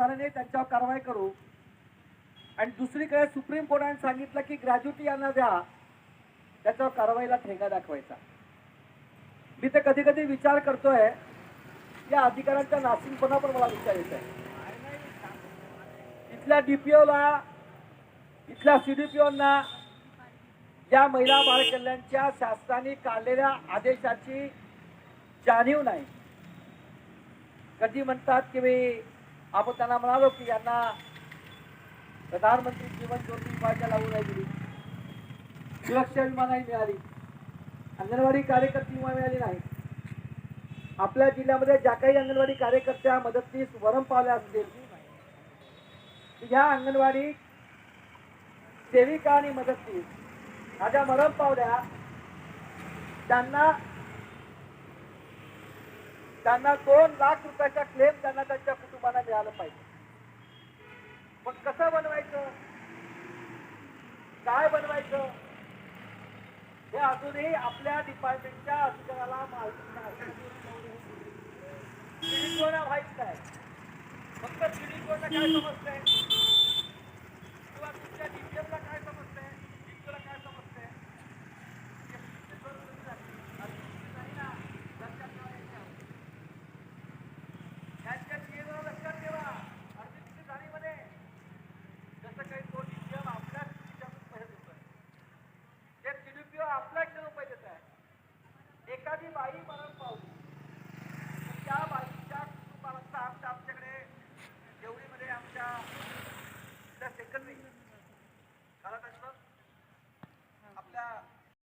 अधिकारी त्यांच्यावर कारवाई करू. आणि दुसरीकडे सुप्रीम कोर्टाने सांगितलं की ग्रॅज्युटी यांना द्या. त्याच्यावर कारवाईला ठेंगा दाखवायचा. मी तर कधी कधी विचार करतोय या अधिकाऱ्यांचा नासिंगपणा पण मला विचार येत आहे इथल्या डीपीओला इथल्या सीडीपीओना या महिला बाळ कल्याणच्या शासनाने काढलेल्या आदेशाची जाणीव नाही. कधी म्हणतात की मी आपण त्यांना म्हणालो की यांना प्रधानमंत्री जीवन ज्योती विमाच्या लागू नाही दिली. सुरक्षा विमा नाही मिळाली. अंगणवाडी कार्यकर्ते विमा मिळाली नाही. आपल्या जिल्ह्यामध्ये ज्या काही अंगणवाडी कार्यकर्त्या मदतनीस वरम पावल्या असतील ह्या अंगणवाडी सेविका आणि मदतनीस माझ्या मरम पावल्या त्यांना त्यांना दोन लाख रुपयाचा क्लेम त्यांना त्यांच्या कुटुंबाला मिळालं पाहिजे पण कसं बनवायचं? काय बनवायचं? हे अजूनही आपल्या डिपार्टमेंटच्या अधिकाऱ्याला माहिती नाही. पीडितोना माहीत फक्त पीडितोना काय समजतंय? बाई मरण पावली त्या बाईच्या कुटुंबाला आमच्या आमच्याकडे जेवढीमध्ये आमच्या सेकंडरी